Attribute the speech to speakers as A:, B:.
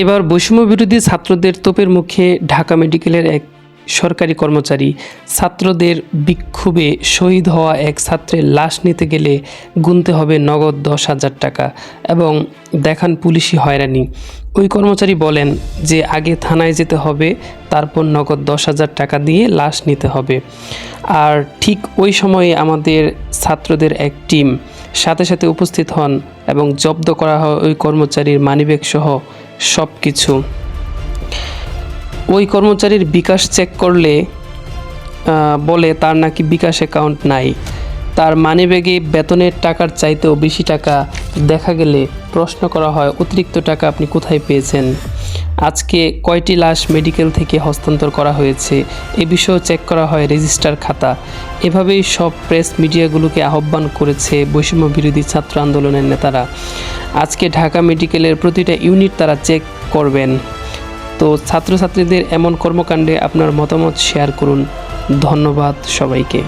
A: এবার বৈষম্য বিরোধী ছাত্রদের তোপের মুখে ঢাকা মেডিকেলের এক সরকারি কর্মচারী। ছাত্রদের বিক্ষোভে শহীদ হওয়া এক ছাত্রের লাশ নিতে গেলে গুনতে হবে নগদ দশ হাজার টাকা এবং দেখান পুলিশি হয়রানি। ওই কর্মচারী বলেন যে আগে থানায় যেতে হবে, তারপর নগদ দশ হাজার টাকা দিয়ে লাশ নিতে হবে। আর ঠিক ওই সময়ে আমাদের ছাত্রদের এক টিম সাথে সাথে উপস্থিত হন এবং জব্দ করা হয় ওই কর্মচারীর মানিব্যাগ সহ সব কিছু ওই কর্মচারীর বিকাশ চেক করলে বলে তার নাকি বিকাশ অ্যাকাউন্ট নাই। তার মানিব্যাগে বেতনের টাকার চাইতেও বেশি টাকা দেখা গেলে প্রশ্ন করা হয়, অতিরিক্ত টাকা আপনি কোথায় পেয়েছেন? আজকে কয়টি লাশ মেডিকেল থেকে হস্তান্তর করা হয়েছে? এ বিষয়েও চেক করা হয় রেজিস্টার খাতা। এভাবেই সব প্রেস মিডিয়াগুলোকে আহ্বান করেছে বৈষম্য বিরোধী ছাত্র আন্দোলনের নেতারা। আজকে ঢাকা মেডিকেলের প্রতিটা ইউনিট তারা চেক করবেন। তো ছাত্রছাত্রীদের এমন কর্মকাণ্ডে আপনার মতামত শেয়ার করুন। ধন্যবাদ সবাইকে।